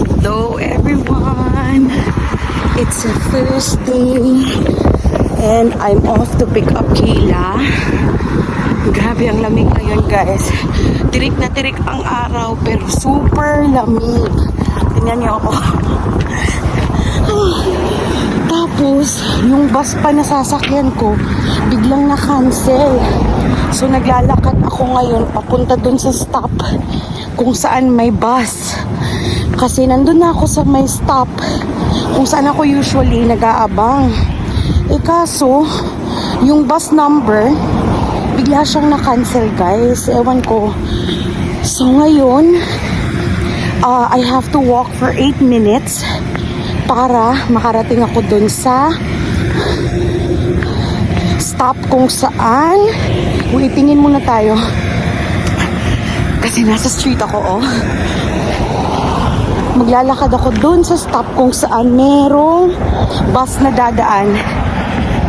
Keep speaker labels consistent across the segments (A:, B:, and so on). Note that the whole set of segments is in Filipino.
A: Hello everyone! It's a Thursday and I'm off to pick up Kayla. Grabe ang lamig ngayon guys. Tirik na tirik ang araw pero super lamig. Tingnan niyo ako. Tapos, yung bus pa na sasakyan ko, biglang na-cancel. So, naglalakad ako ngayon papunta dun sa stop kung saan may bus. Kasi nandun na ako sa may stop kung saan ako usually nag-aabang. Eh kaso, yung bus number, bigla siyang na-cancel guys. Ewan ko. So ngayon, uh, I have to walk for 8 minutes para makarating ako dun sa stop kung saan. Waitingin muna tayo. Kasi nasa street ako, oh. Maglalakad ako dun sa stop kung saan merong bus na dadaan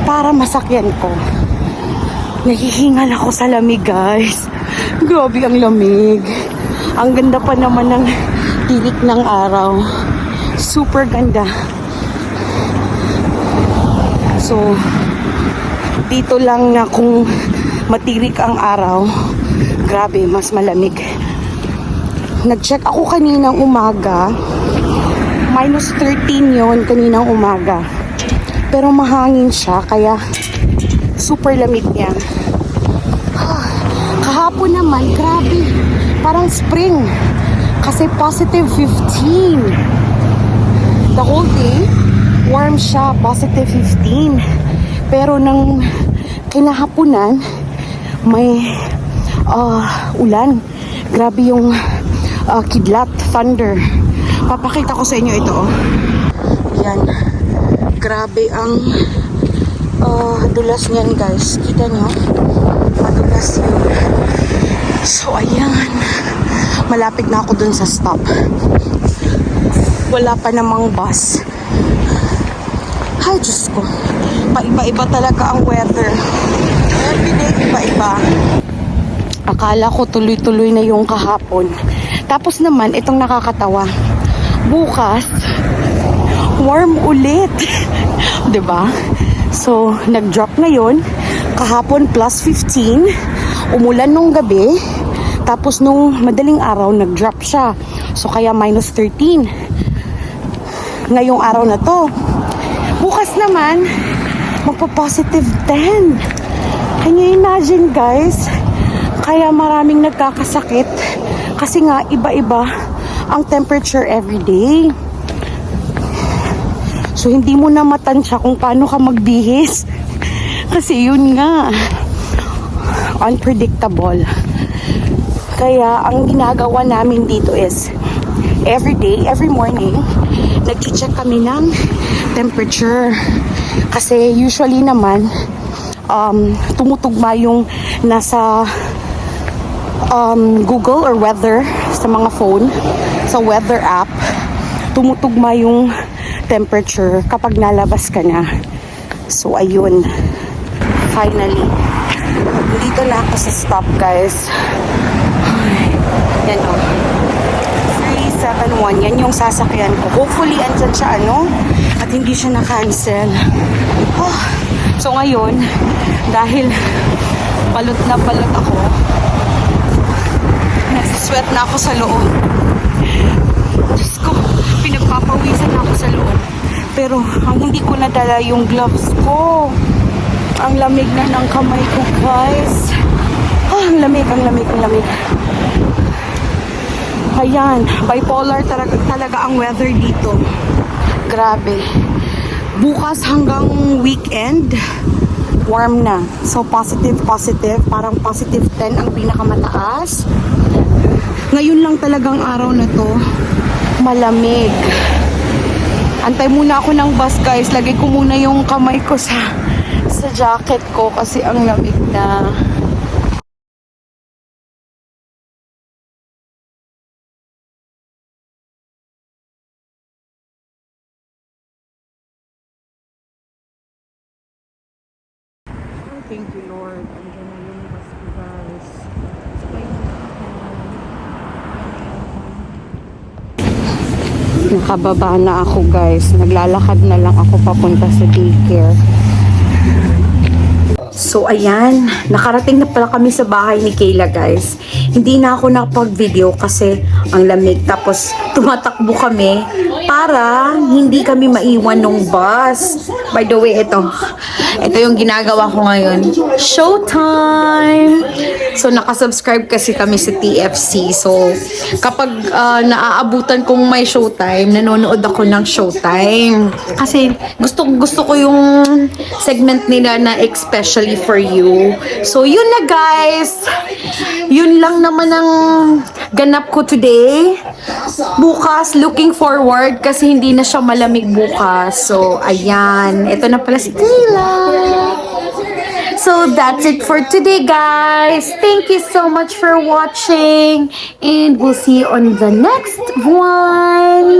A: para masakyan ko. Nahihingal ako sa lamig, guys. Grabe ang lamig. Ang ganda pa naman ng tirik ng araw. Super ganda. So, dito lang na kung matirik ang araw, grabe, mas malamig. Nag-check ako kaninang umaga, minus 13 yon kaninang umaga. Pero mahangin siya, kaya super lamig niya. Ah, Kahapon naman, grabe, parang spring. Kasi positive 15. The whole day, warm siya, positive 15. Pero nang kinahaponan, may ah, ulan. Grabe yung ah, kidlat, thunder. Papakita ko sa inyo ito. Oh. Yan. Grabe ang ah, dulas niyan guys. Kita nyo? Madulas yun. So ayan. Malapit na ako dun sa stop. Wala pa namang bus. Ay, Diyos ko. Paiba-iba talaga ang weather. Everyday, iba-iba. Akala ko tuloy-tuloy na yung kahapon. Tapos naman, itong nakakatawa. Bukas, warm ulit. ba? So, nag-drop ngayon. Kahapon plus 15. Umulan nung gabi. Tapos nung madaling araw, nag-drop siya. So, kaya minus 13. Ngayong araw na to. Bukas naman, magpa-positive 10. Can you imagine, guys? Kaya maraming nagkakasakit. Kasi nga, iba-iba ang temperature every day. So, hindi mo na matansya kung paano ka magbihis. Kasi yun nga, unpredictable. Kaya, ang ginagawa namin dito is, every day, every morning, nag-check kami ng temperature. Kasi usually naman, um, tumutugma yung nasa um, Google or weather sa mga phone, sa weather app, tumutugma yung temperature kapag nalabas ka na. So, ayun. Finally. Dito na ako sa stop, guys. Yan o. 371. Yan yung sasakyan ko. Hopefully, andyan siya, ano? At hindi siya na-cancel. Oh. So, ngayon, dahil balot na balot ako, Sweat na ako sa loob. Diyos ko, pinagpapawisan na ako sa loob. Pero ang hindi ko nadala yung gloves ko. Ang lamig na ng kamay ko, guys. Ah, ang lamig, ang lamig, ang lamig. Ayan, bipolar talaga, talaga ang weather dito. Grabe. Bukas hanggang weekend, warm na. So, positive, positive. Parang positive 10 ang pinakamataas. Ngayon lang talagang araw na to, malamig. Antay muna ako ng bus guys. Lagay ko muna yung kamay ko sa sa jacket ko kasi ang lamig na. Thank you Lord. Andiyan na yung ako.
B: Nakababa na ako guys. Naglalakad na lang ako papunta sa daycare. So ayan, nakarating na pala kami sa bahay ni Kayla guys. Hindi na ako nakapag-video kasi ang lamig. Tapos tumatakbo kami para hindi kami maiwan ng bus. By the way, ito. Ito yung ginagawa ko ngayon. Showtime! So nakasubscribe kasi kami sa TFC. So kapag ah, naaabutan kong may showtime, nanonood ako ng showtime. Kasi gusto gusto ko yung segment nila na especially for you. So yun na guys. Yun lang naman ang ganap ko today. Bukas, looking forward kasi hindi na siya malamig bukas. So ayan, ito na pala si Kayla. So that's it for today, guys. Thank you so much for watching, and we'll see you on the next one.